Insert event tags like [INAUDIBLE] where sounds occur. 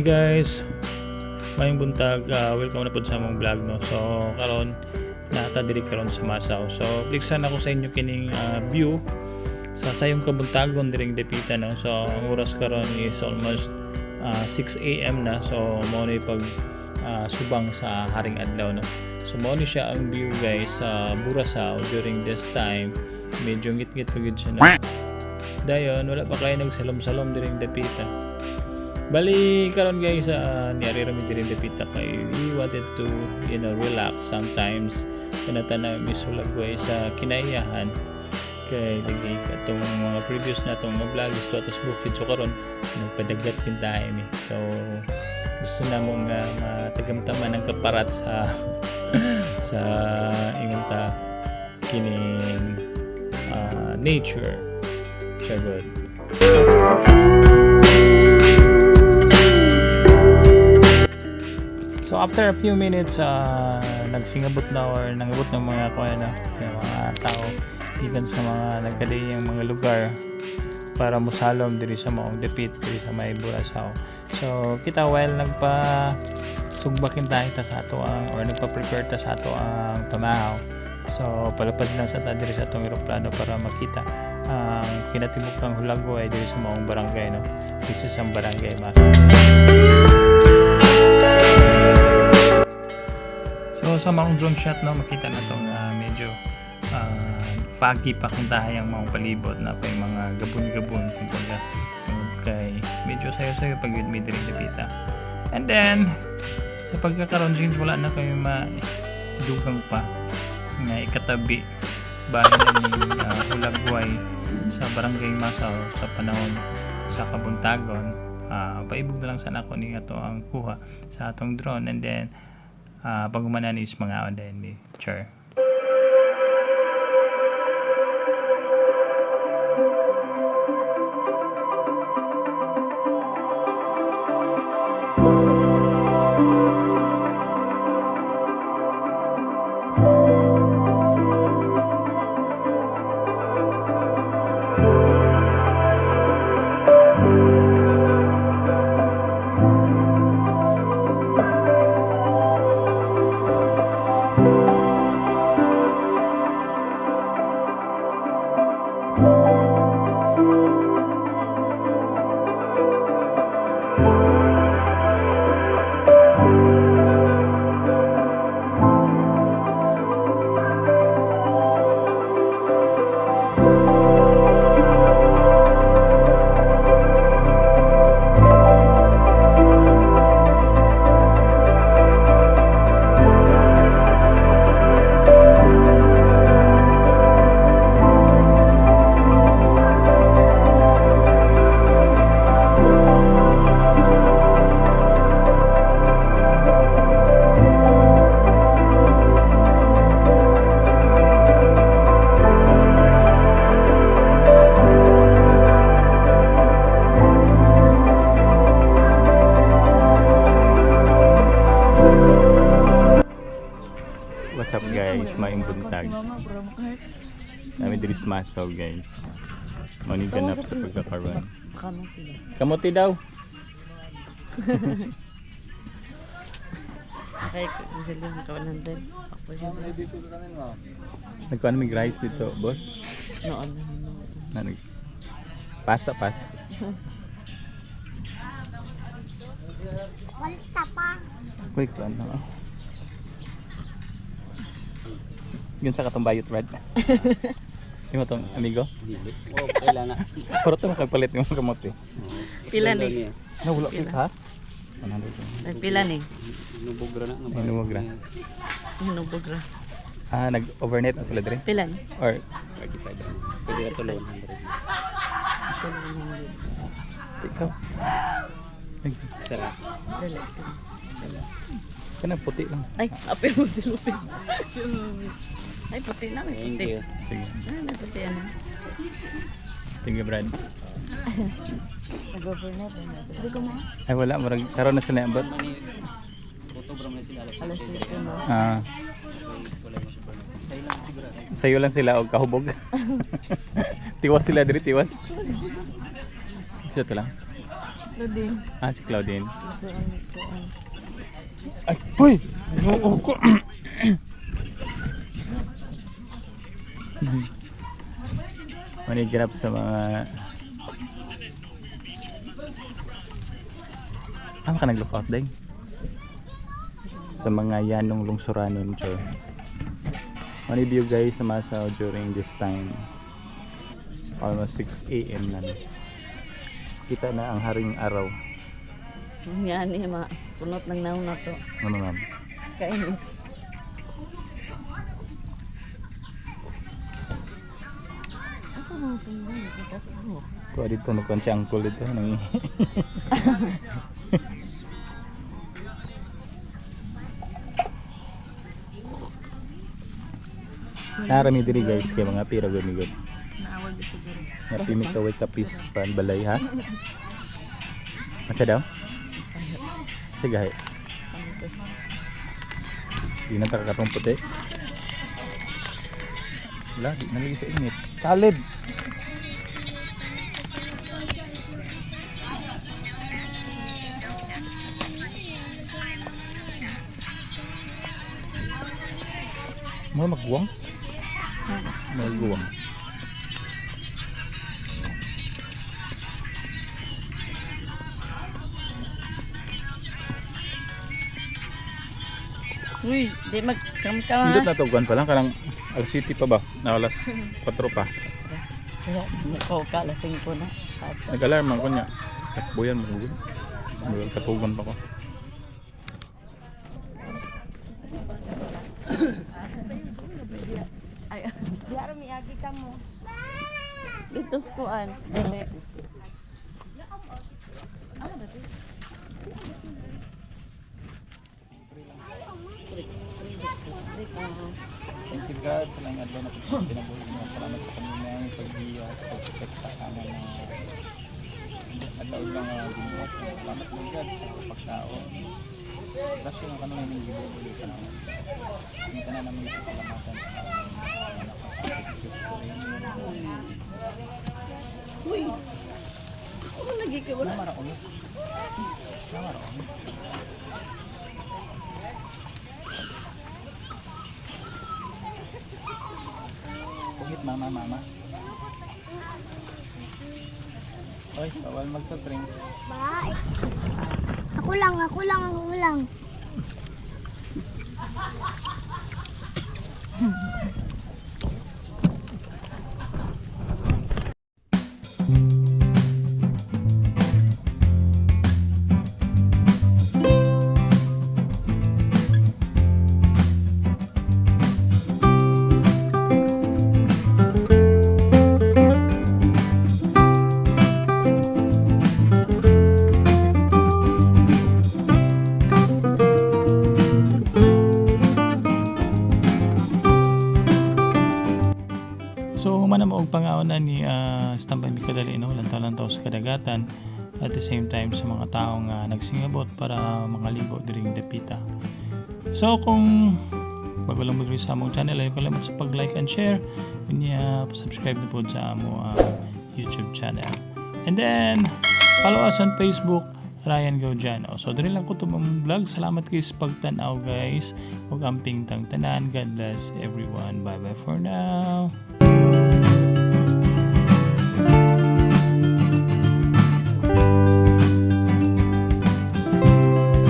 Hi guys. Mayong buntag, ah, welcome na po sa among vlog no. So karon nata diri karon sa Masaw. So bliksan ako sa inyo kining ah, view sa sayong kabuntagon diring Depita no. So ang oras karon is almost ah, 6 AM na. So mao yung pag ah, subang sa Haring Adlaw no. So mao ni siya ang view guys sa Burasaw during this time. Medyo ngit-ngit pagid siya na. Dayon wala pa kayo nagsalom-salom diring Depita. Bali karon guys uh, niyari rami diri dapita kay we wanted to you know relax sometimes. Kanata na misulag way sa kinayahan. Kay lagi katong mga previous na tong mga vlog gusto atas bukid. So karon nagpadagat kin tayo mi. So gusto na mong uh, matagamtaman ang kaparat sa [LAUGHS] sa ingon ta kining ah, nature. Siya good after a few minutes, uh, nagsingabot na or nangabot ng mga kuya na yung mga tao even sa mga nagkadiyang mga lugar para musalom diri sa maong depit diri sa may Burasaw. So kita while nagpa sugbakin ta sa ato ang or nagpa-prepare ta sa ato ang pamahaw. So palapad lang sa ta diri sa atong eroplano para makita ang kinatibukang hulagway diri sa maong barangay no. Is ang barangay Mas. Sa mga drone shot no? Makita na tong ah, medyo ah, foggy pa kung tayo ang mga palibot na pa yung mga gabon-gabon. Kumbaga kay medyo sayo-sayo pag may diri dapita. And then sa pagkakaroon since wala na kayo madugang pa nga ikatabi bahay na ni ah, Hulagway sa Barangay Masaw sa panahon sa Kabuntagon ah paibog na lang sana ako ni ato ang kuha sa atong drone. And then uh, pagumanan is mga on ni Char. What's up guys? Maing buntag. Nami diri sa Masaw guys. Mani ganap sa pagkakaroon. Kamuti daw. Kaya ko si Celine kawalan din. Ako si Celine. Nagkuhan may rice dito, boss. Noon. Na nag Pasa pas. Walta pa. Quick lang no. Yun sa katong bayot red. [LAUGHS] Yung tong amigo. Oh, kailan na. [LAUGHS] Pero ito makagpalit yung kamote. [LAUGHS] Pila ni? Na wala pa ha? 100. Ay, pila ni? Nubugra na. Ay, nubugra. Hinubog ra. Ah, nag-overnight na sila dire? Pila ni? Or 35 na. Pwede ka tuloy 100. Ito lang yung ikaw? Ay, Sarap. Dali. kanang puti lang. Ay, apil mo si Lupin. Ay, puti na. May Thank puti. you. Sige. Ay, may puti ano. Thank you, Brad. Nag-overnight. Hindi ko mo. Ay, wala. Marag, karoon na sila. Sila. Alas 3 mo. ah. Sa'yo lang siguro. sayo lang sila og kahubog. [LAUGHS] tiwas sila diri, tiwas. Isa to lang. Claudine. Ah, si Claudine. Ay, hoy! Noo ko. [LAUGHS] Manigirap sa mga... Ano ka nag-look out din? Sa mga yanong lungsuranon, Chor. Many view guys sa Masaw during this time. Almost 6 a.m. na. Kita na ang haring araw. Yan eh, ma. Punot ng naon na to. Ano ma'am? Kainit. Kuha dito, nagkuhan si uncle dito. Nang... [LAUGHS] Narami diri guys kay mga pira gud ni gud. Naawag ito siguro. Nga pimik kaway kapis pan balay ha. Ano daw? Sige hay. Di na takakatong puti. Wala, di nalagi sa init. Kalib! Mo magguwang? Magguwang. Uy, di magkamka Hindi ha. na tuguan pa lang kanang alas city pa ba? Na alas [LAUGHS] 4 pa. Kaya, ko ka, lasing ko na. Ato. Nag-alarm man ko niya. Takbuyan mo. Katugan pa ko. Ay, diaro mi agi ka mo. Dito sa kuan. Dili. Thank you God sa lang adlaw na pinabuhi mo. Salamat sa kanina yung pagbiya sa pagprotekta ka na na adlaw lang nga ginawa. Salamat mo God sa pagkaon. Kasi yung kanina yung gibubuhi ka naman. Hindi ka na namin sasalamatan sa sa. Uy. Ano lagi ka wala? Namara ulit. Namara ulit. Pugit mama mama. Oy, bawal mag-soft drinks. Bye. Ako lang, ako lang, ako lang. [LAUGHS] kadagatan at the same time sa mga taong uh, nagsingabot para makaligo diring dapita. So kung bago lang diri sa among channel ayo kalimot sa pag-like and share unya subscribe na po sa amo uh, YouTube channel. And then follow us on Facebook Ryan Gaudiano. So diri lang ko tumang vlog. Salamat kayo sa pagtanaw guys. Ug amping tang tanan. God bless everyone. Bye bye for now.